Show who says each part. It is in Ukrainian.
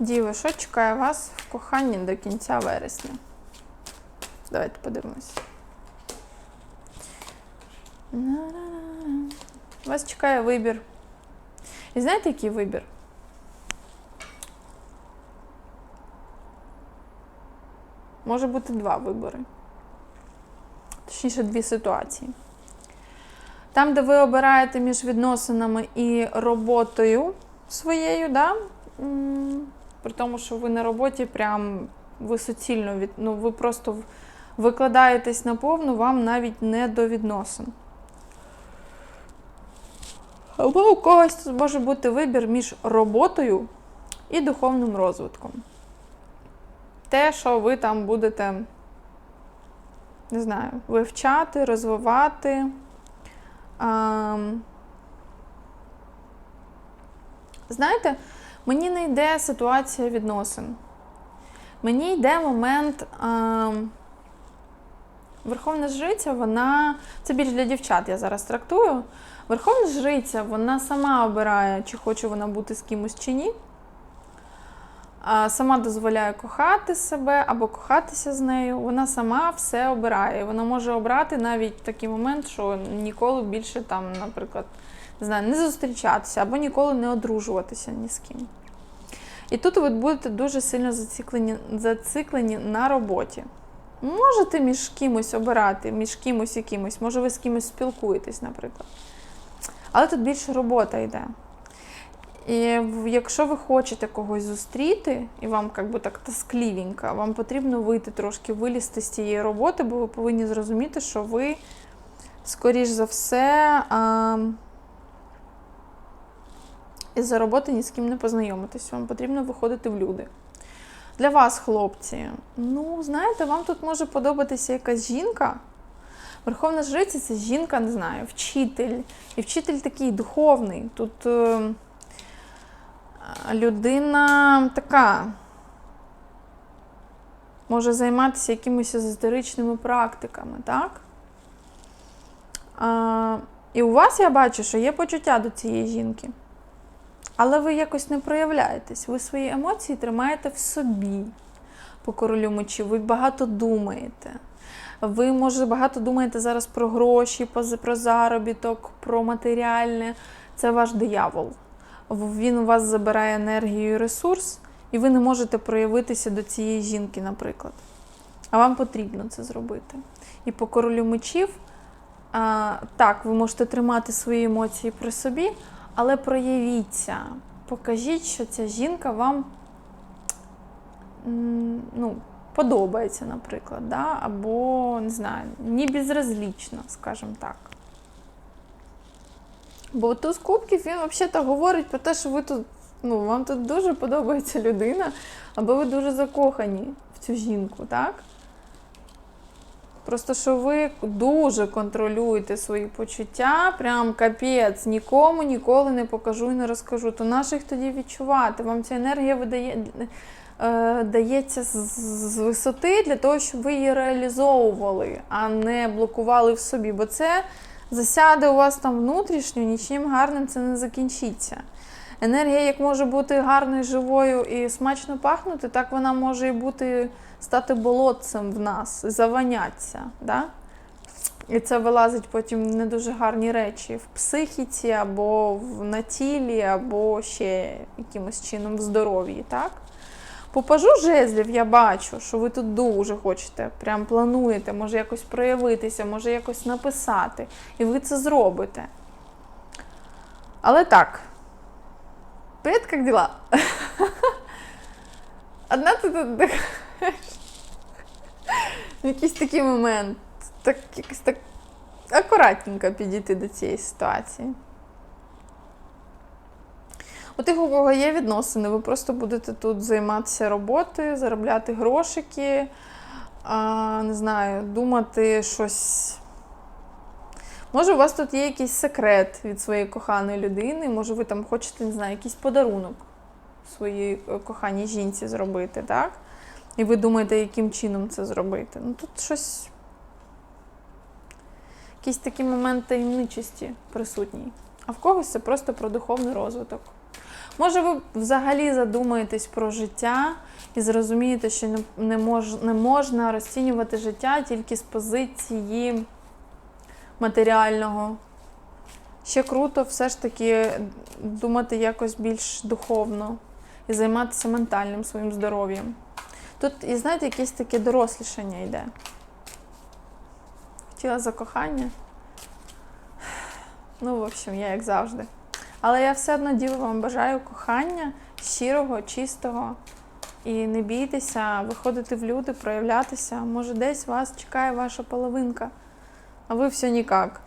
Speaker 1: Діви, що чекає вас в коханні до кінця вересня? Давайте подивимось. Вас чекає вибір. І знаєте, який вибір? Може бути два вибори. Точніше, дві ситуації. Там, де ви обираєте між відносинами і роботою своєю, да? При тому, що ви на роботі прям ви суцільно від, ну, ви просто викладаєтесь на повну, вам навіть не до відносин. Або у когось може бути вибір між роботою і духовним розвитком. Те, що ви там будете, не знаю, вивчати, розвивати. Ам, Знаєте, мені не йде ситуація відносин. Мені йде момент. ам, Верховна жриця, вона. Це більш для дівчат, я зараз трактую. Верховна жриця, вона сама обирає, чи хоче вона бути з кимось чи ні. Сама дозволяє кохати себе або кохатися з нею. Вона сама все обирає. Вона може обрати навіть такий момент, що ніколи більше там, наприклад, не знаю, не зустрічатися або ніколи не одружуватися ні з ким. І тут ви будете дуже сильно зациклені, зациклені на роботі. Можете між кимось обирати, між кимось і кимось, може ви з кимось спілкуєтесь, наприклад. Але тут більше робота йде. І якщо ви хочете когось зустріти, і вам як би так тоскливенько, вам потрібно вийти трошки, вилізти з цієї роботи, бо ви повинні зрозуміти, що ви, скоріш за все, а, із-за роботи ні з ким не познайомитесь. Вам потрібно виходити в люди. Для вас, хлопці, ну, знаєте, вам тут може подобатися якась жінка. Верховна жриця це жінка, не знаю, вчитель. І вчитель такий духовний. Тут е, людина така може займатися якимись езотеричними практиками, так? А, і у вас я бачу, що є почуття до цієї жінки. Але ви якось не проявляєтесь. Ви свої емоції тримаєте в собі по королю мечів. Ви багато думаєте. Ви, може, багато думаєте зараз про гроші, про заробіток, про матеріальне. Це ваш диявол. Він у вас забирає енергію і ресурс, і ви не можете проявитися до цієї жінки, наприклад. А вам потрібно це зробити. І по королю мечів, а, так, ви можете тримати свої емоції при собі, але проявіться. Покажіть, що ця жінка вам ну, подобається, наприклад, да? або, не знаю, не безразлічна, скажімо так. Бо туз кубків він взагалі говорить про те, що ви тут, ну, вам тут дуже подобається людина, або ви дуже закохані в цю жінку, так? Просто що ви дуже контролюєте свої почуття, прям капець, нікому ніколи не покажу і не розкажу. То наших тоді відчувати. Вам ця енергія видає, е, дається з, з висоти для того, щоб ви її реалізовували, а не блокували в собі. Бо це засяде у вас там внутрішньо, нічим гарним це не закінчиться. Енергія, як може бути гарною, живою і смачно пахнути, так вона може і бути стати болотцем в нас, заванятися. Да? І це вилазить потім не дуже гарні речі в психіці, або в, на тілі, або ще якимось чином в здоров'ї. Так? По пажу жезлів я бачу, що ви тут дуже хочете, прям плануєте, може якось проявитися, може якось написати. І ви це зробите. Але так. Привіт, як діла? Одна тут якийсь такий момент. Так, якось так акуратненько підійти до цієї ситуації. У тих, у кого є відносини, ви просто будете тут займатися роботою, заробляти грошики, а, не знаю, думати щось. Може, у вас тут є якийсь секрет від своєї коханої людини, може, ви там хочете, не знаю, якийсь подарунок своїй е, коханій жінці зробити, так? І ви думаєте, яким чином це зробити. Ну тут щось. Якийсь такий момент таємничості присутній. А в когось це просто про духовний розвиток. Може, ви взагалі задумаєтесь про життя і зрозумієте, що не, мож, не можна розцінювати життя тільки з позиції матеріального. Ще круто все ж таки думати якось більш духовно і займатися ментальним своїм здоров'ям. Тут, і знаєте, якесь таке дорослішання йде. Хотіла закохання. Ну, в общем, я як завжди. Але я все одно діло вам бажаю кохання щирого, чистого. І не бійтеся виходити в люди, проявлятися. Може, десь вас чекає ваша половинка, а ви все ніяк.